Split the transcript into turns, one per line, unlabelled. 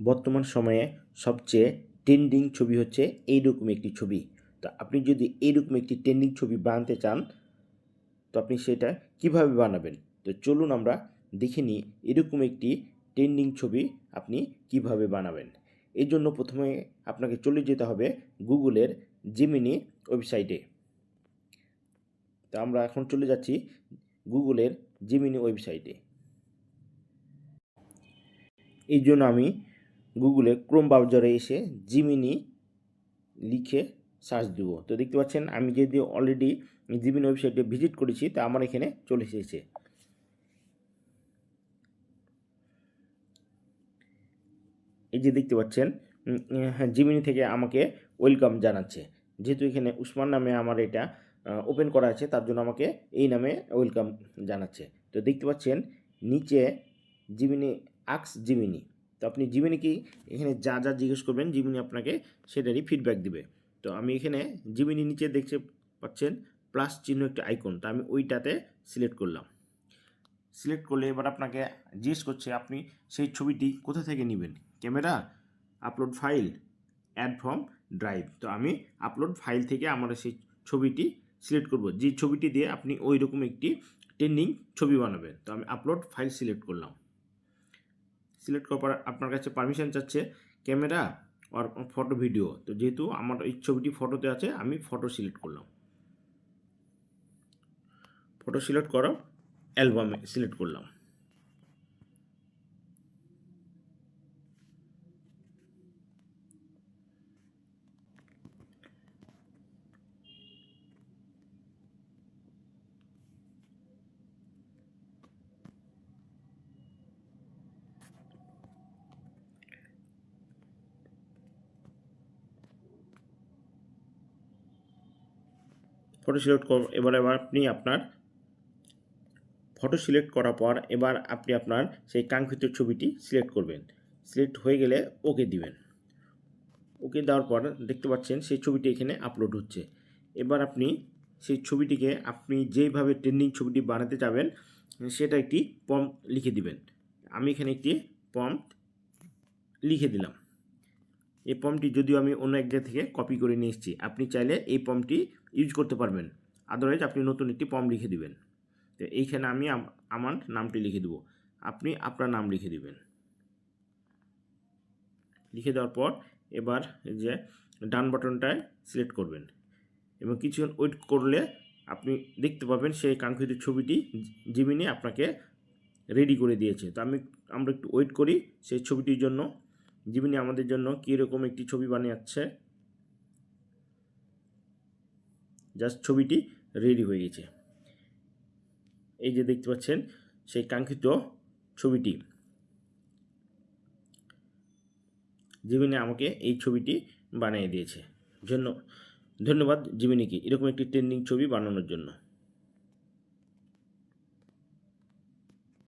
বর্তমান সময়ে সবচেয়ে ট্রেন্ডিং ছবি হচ্ছে এইরকম একটি ছবি। তো আপনি যদি এইরকম একটি ট্রেন্ডিং ছবি বানাতে চান, তো আপনি সেটা কীভাবে বানাবেন? তো চলুন আমরা দেখে নিই এরকম একটি ট্রেন্ডিং ছবি আপনি কীভাবে বানাবেন। এর জন্য প্রথমে আপনাকে চলে যেতে হবে গুগলের জিমিনি ওয়েবসাইটে তো আমরা এখন চলে যাচ্ছি গুগলের জিমিনি ওয়েবসাইটে এই জন্য আমি গুগলে ক্রোম ব্রাউজারে এসে জিমিনি লিখে সার্চ দেবো। তো দেখতে পাচ্ছেন, আমি যদি অলরেডি জিমিনি ওয়েবসাইটে ভিজিট করেছি, তা আমার এখানে চলে এসেছে। এই যে দেখতে পাচ্ছেন হ্যাঁ জিমিনি থেকে আমাকে ওয়েলকাম জানাচ্ছে। যেহেতু এখানে উসমান নামে আমার এটা ওপেন করা আছে, তার জন্য আমাকে এই নামে ওয়েলকাম জানাচ্ছে। তো দেখতে পাচ্ছেন, নিচে জিমিনি, আক্স জিমিনি। তো আপনি জিমিনিকে এখানে যা যা জিজ্ঞেস করবেন জিমিনি আপনাকে সেটারই ফিডব্যাক দিবে। তো আমি এখানে জিমিনি নিচে দেখতে পাচ্ছেন প্লাস চিহ্ন একটা আইকন তো আমি ওইটাতে সিলেক্ট করলাম। সিলেক্ট করলে এবার আপনাকে জিজ্ঞেস করছে, আপনি সেই ছবিটি কোথা থেকে নেবেন? Camera upload file add from drive তো আমি আপলোড ফাইল থেকে আমার সেই ছবিটি সিলেক্ট করব। যে ছবিটি দিয়ে আপনি ওই রকম একটি ট্রেন্ডিং ছবি বানাবেন। তো আমি আপলোড ফাইল সিলেক্ট করলাম। সিলেক্ট করার আপনার কাছে পারমিশন চাচ্ছে ক্যামেরা আর ফটো ভিডিও তো যেহেতু আমার এই ছবিটি ফটোতে আছে, আমি ফটো সিলেক্ট করলাম। ফটো সিলেক্ট করো অ্যালবামে সিলেক্ট করলাম। ফটো সিলেক্ট এবার এবার আপনি আপনার ফটো সিলেক্ট করার পর এবার আপনি আপনার সেই কাঙ্ক্ষিত ছবিটি সিলেক্ট করবেন। সিলেক্ট হয়ে গেলে ওকে দিবেন। ওকে দেওয়ার পর দেখতে পাচ্ছেন সেই ছবিটি এখানে আপলোড হচ্ছে। এবার আপনি সেই ছবিটিকে আপনি যেইভাবে ট্রেন্ডিং ছবিটি বানাতে চাবেন সেটা একটি পম্প লিখে দিবেন। আমি এখানে একটি পম্প লিখে দিলাম। এই পম্পটি যদিও আমি অন্য এক জায়গা থেকে কপি করে নিয়ে এসেছি, আপনি চাইলে এই পম্পটি ইউজ করতে পারবেন। আদারওয়াইজ আপনি নতুন একটি পম্প লিখে দিবেন। তো এইখানে আমি আমার নামটি লিখে দেবো। আপনি আপনার নাম লিখে দিবেন। লিখে দেওয়ার পর এবার যে ডান বাটনটায় সিলেক্ট করবেন। এবং কিছুক্ষণ ওয়েট করলে আপনি দেখতে পাবেন সেই কাঙ্ক্ষিত ছবিটি জিমিনি আপনাকে রেডি করে দিয়েছে। তো আমি, আমরা একটু ওয়েট করি সেই ছবিটির জন্য। জিমিনি আমাদের জন্য কীরকম একটি ছবি বানিয়েছে? জাস্ট ছবিটি রেডি হয়ে গেছে। এই যে দেখতে পাচ্ছেন, সেই কাঙ্ক্ষিত ছবিটি। জিমিনি আমাকে এই ছবিটি বানিয়ে দিয়েছে। জন্য ধন্যবাদ জিমিনিকে এরকম একটি ট্রেন্ডিং ছবি বানানোর জন্য।